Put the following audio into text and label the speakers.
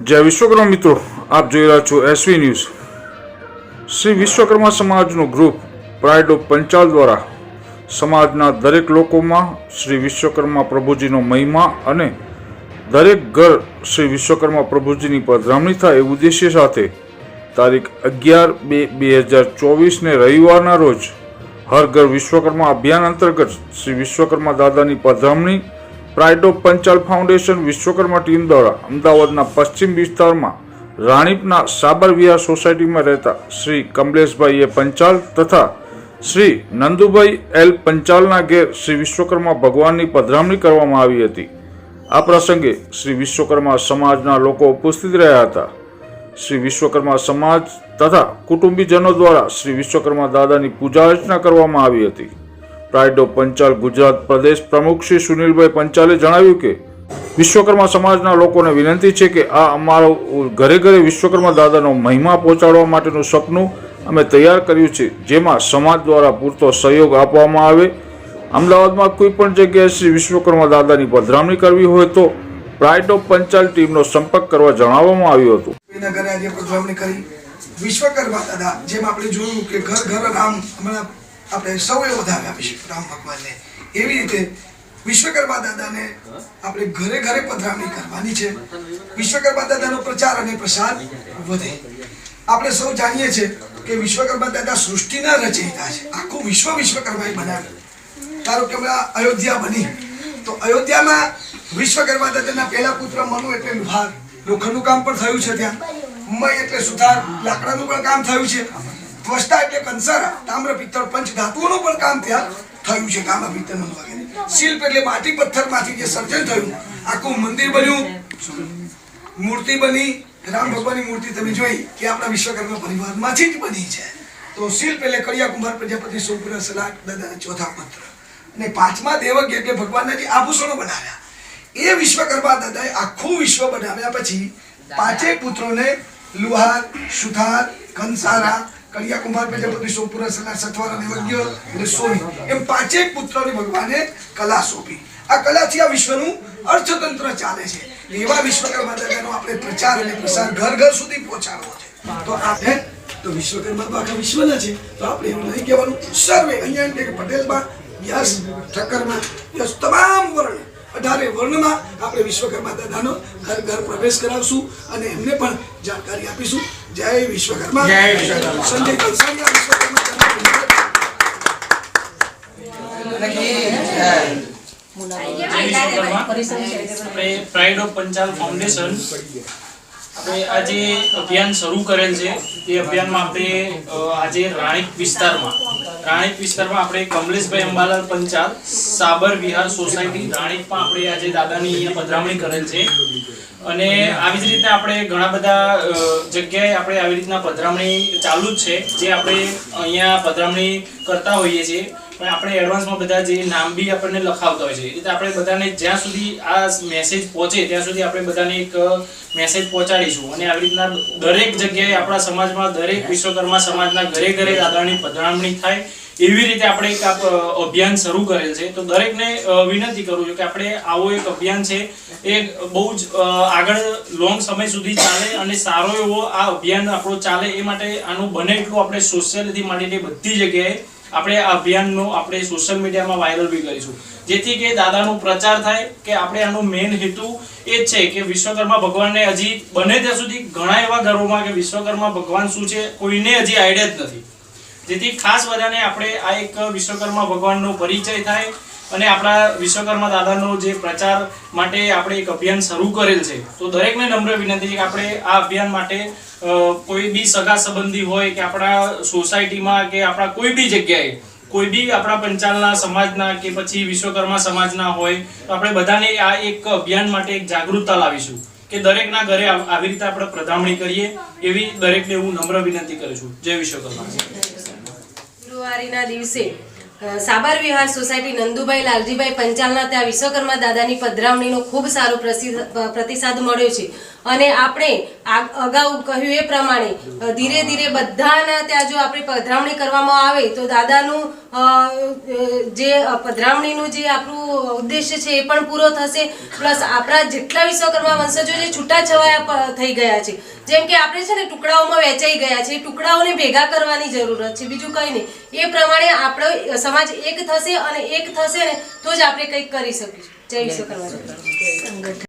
Speaker 1: જય વિશ્વકર્મા મિત્રો, આપ જોઈ રહ્યા છો એસવી ન્યૂઝ શ્રી વિશ્વકર્મા સમાજનું ગ્રુપ પ્રાઇડ ઓફ પંચાલ દ્વારા સમાજના દરેક લોકોમાં શ્રી વિશ્વકર્મા પ્રભુજીનો મહિમા અને દરેક ઘર શ્રી વિશ્વકર્મા પ્રભુજીની પધરામણી થાય એ ઉદ્દેશ્ય સાથે તારીખ અગિયાર બે બે હજાર ચોવીસને રવિવારના રોજ હર ઘર વિશ્વકર્મા અભિયાન અંતર્ગત શ્રી વિશ્વકર્મા દાદાની પધરામણી pride of Panchal foundation Vishwakarma team દ્વારા અમદાવાદના પશ્ચિમ વિસ્તારમાં રાણીપના સાબર વિહાર સોસાયટીમાં રહેતા શ્રી કમલેશભાઈ એ પંચાલ તથા શ્રી નંદુભાઈ એલ પંચાલના ઘેર શ્રી વિશ્વકર્મા ભગવાનની પધરામણી કરવામાં આવી હતી. આ પ્રસંગે શ્રી વિશ્વકર્મા સમાજના લોકો ઉપસ્થિત રહ્યા હતા. શ્રી વિશ્વકર્મા સમાજ તથા કુટુંબીજનો દ્વારા શ્રી વિશ્વકર્મા દાદાની પૂજા અર્ચના કરવામાં આવી હતી. પ્રાઇડ પંચાલ ગુજરાત પ્રદેશ પ્રમુખ શ્રી સુનિલભાઈ પંચાલે જણાવ્યું કે, વિશ્વકર્મા સમાજના લોકોને વિનંતી છે કે આ અમારો ઘરે ઘરે વિશ્વકર્મા દાદાનો મહિમા પહોંચાડવા માટેનું સપનું અમે તૈયાર કર્યું છે, જેમાં સમાજ દ્વારા પૂરતો સહયોગ આપવામાં આવે. અમદાવાદમાં કોઈ પણ જગ્યાએ શ્રી વિશ્વકર્મા દાદાની પધરામણી કરવી હોય તો પ્રાઇડ પંચાલ ટીમનો સંપર્ક કરવા જણાવવામાં આવ્યું હતું.
Speaker 2: વિશ્વકર્મા દાદા, જેમ આપણે જોયું કે ઘર ઘર રામ હમણાં આપણે સૌએ વધારે આપીશું, રામ ભગવાનને. એવી રીતે વિશ્વકર્મા દાદાને આપણે ઘરે ઘરે પધરામણી કરવાની છે. વિશ્વકર્મા દાદાનો પ્રચાર અને પ્રસાર વધે. આપણે સૌ જાણીએ છીએ કે વિશ્વકર્મા દાદા સૃષ્ટિના રચયિતા છે. આખું વિશ્વ વિશ્વકર્માએ બનાવ્યું. ધારો કે હમણાં અયોધ્યા બની. તો અયોધ્યામાં વિશ્વકર્મા દાદાના પહેલા પુત્ર મનુ એટલે લુહાર લોખંડનું કામ પણ થયું છે ત્યાં. મય એટલે સુથાર. લાકડાનું પણ કામ થયું છે. ત્વષ્ટા એટલે કંસારા તામ્ર પિત્તળ, પંચ ધાતુઓનું પણ કામ ત્યાં થયું છે. કામ પિત્તળનું વગેરે શિલ્પ એટલે માટી પથ્થરમાંથી જે સર્જન થયું, આખું મંદિર બન્યું. મૂર્તિ બની, રામ ભગવાનની મૂર્તિ તમે જોઈ કે આપણા વિશ્વકર્મા પરિવારમાંથી જ બની છે. તો શિલ્પ એટલે કડિયા કુમાર પ્રજાપતિ, સોમપુરા સલાહ દાદાના ચોથા પુત્ર. અને પાંચમા દેવક એટલે ભગવાનના જે આભૂષણો બનાવ્યા. એ વિશ્વકર્મા દાદાએ આખું વિશ્વ બનાવ્યા પછી પાંચેય પુત્રોને લુહાર, સુથાર, કંસારા કળિયા કુમાર પ્રજાપતિ સોમપુરા સલાહ સથવારા દેવજ્ઞ અને સોની એમ પાંચેય પુત્રોને ભગવાને કલા સોંપી. આ કલાથી આ વિશ્વનું અર્થતંત્ર ચાલે છે. એવા વિશ્વકર્મા દાદાનો આપણે પ્રચાર અને પ્રસાર ઘર ઘર સુધી પહોંચાડવો છે. તો આપણે તો વિશ્વકર્મા તો આખા વિશ્વના છે. તો આપણે એવું નહીં કહેવાનું. સર્વે અહીંયા કે પટેલમાં યસ ઠક્કરમાં યસ તમામ વર્ણ. અઢારે વર્ણમાં આપણે વિશ્વકર્મા દાદાનો ઘર ઘર પ્રવેશ કરાવશું અને એમને પણ જાણકારી આપીશું. જય વિશ્વકર્મા. જય Vishwakarma. Sanjay Kansariya Vishwakarma
Speaker 3: pride of Panchal foundation. આજે અભિયાન શરૂ કરેલ છે. તે અભિયાનમાં આપણે આજે રાણીપ વિસ્તારમાં રાણીપ વિસ્તારમાં આપણે કમલેશભાઈ અંબાલાલ પંચાલ, સાબર વિહાર સોસાયટી રાણીપમાં આપણે આજે દાદાની પધરામણી કરેલ છે. અને આવી જ રીતે આપણે ઘણા બધા જગ્યાએ આપણે આવી રીતના પધરામણી ચાલુ જ છે. જે આપણે અહીંયા પધરામણી કરતા હોઈએ છીએ. પણ આપણે એડવાન્સમાં બધા જે નામ બી આપણને લખાવતા હોય છે. એ રીતે આપણે બધાને જ્યાં સુધી આ મેસેજ પહોંચે, ત્યાં સુધી આપણે બધાને એક મેસેજ પહોંચાડીશું. અને આવી રીતના દરેક જગ્યાએ આપણા સમાજમાં, દરેક વિશ્વકર્મા સમાજના ઘરે ઘરે દાદાની પધરામણી થાય, એવી રીતે આપણે એક અભિયાન શરૂ કરેલ છે. તો દરેકને વિનંતી કરું છું કે આપણે આવો એક અભિયાન છે, એ બહુ જ આગળ લોંગ સમય સુધી ચાલે અને સારો એવો આ અભિયાન આપણો ચાલે એ માટે આનું બને એટલું આપણે સોશિયલથી માંડીને બધી જગ્યાએ આપણે આ અભિયાનનો આપણે સોશિયલ મીડિયામાં વાયરલ બી કરીશું. જેથી કે દાદાનો પ્રચાર થાય કે આપણે આનો મેઇન હેતુ એ જ છે કે વિશ્વકર્મા ભગવાનને હજી બને ત્યાં સુધી ઘણા એવા ઘરોમાં કે વિશ્વકર્મા ભગવાન શું છે કોઈને હજી આઈડિયા જ નથી. જેથી ખાસ બધાને આપણે આ એક વિશ્વકર્મા ભગવાનનો પરિચય થાય અને આપણા વિશ્વકર્મા દાદાનો જે પ્રચાર માટે આપણે એક અભિયાન શરૂ કરેલ છે, તો દરેકને નમ્ર વિનંતી છે કે આપણે આ અભિયાન માટે કોઈ બી સગા સંબંધી હોય કે આપણા સોસાયટીમાં કે આપણા કોઈ બી જગ્યાએ, કોઈ બી આપણા પંચાલના સમાજના કે પછી વિશ્વકર્મા સમાજના હોય, તો આપણે બધાને આ એક અભિયાન માટે એક જાગૃતતા લાવીશું કે દરેકના ઘરે આવી રીતે આપણે પ્રધામણી કરીએ, એવી દરેકને હું નમ્ર વિનંતી કરું છું. જય વિશ્વકર્મા.
Speaker 4: ગુરુવારીના દિવસે સાબર વિહાર સોસાયટી નંદુભાઈ લાલજીભાઈ પંચાલના ત્યાં વિશ્વકર્મા દાદાની પધરાવણીનો ખૂબ સારો પ્રતિસાદ મળ્યો છે. અને આપણે અગાઉ કહ્યું એ પ્રમાણે ધીરે ધીરે બધાના ત્યાં જો આપણે પધરામણી કરવામાં આવે તો દાદાનું જે પધરામણીનું જે આપણું ઉદ્દેશ્ય છે એ પણ પૂરો થશે. પ્લસ આપણા જેટલા વિશ્વકર્મા વંશજો જે છૂટાછવાયા થઈ ગયા છે. જેમ કે આપણે છે ને ટુકડાઓમાં વહેંચાઈ ગયા છે એ ટુકડાઓને ભેગા કરવાની જરૂરત છે. બીજું કંઈ નહીં. એ પ્રમાણે આપણો સમાજ એક થશે અને એક થશે ને તો જ આપણે કંઈક કરી શકીશું. જય વિશ્વકર્મા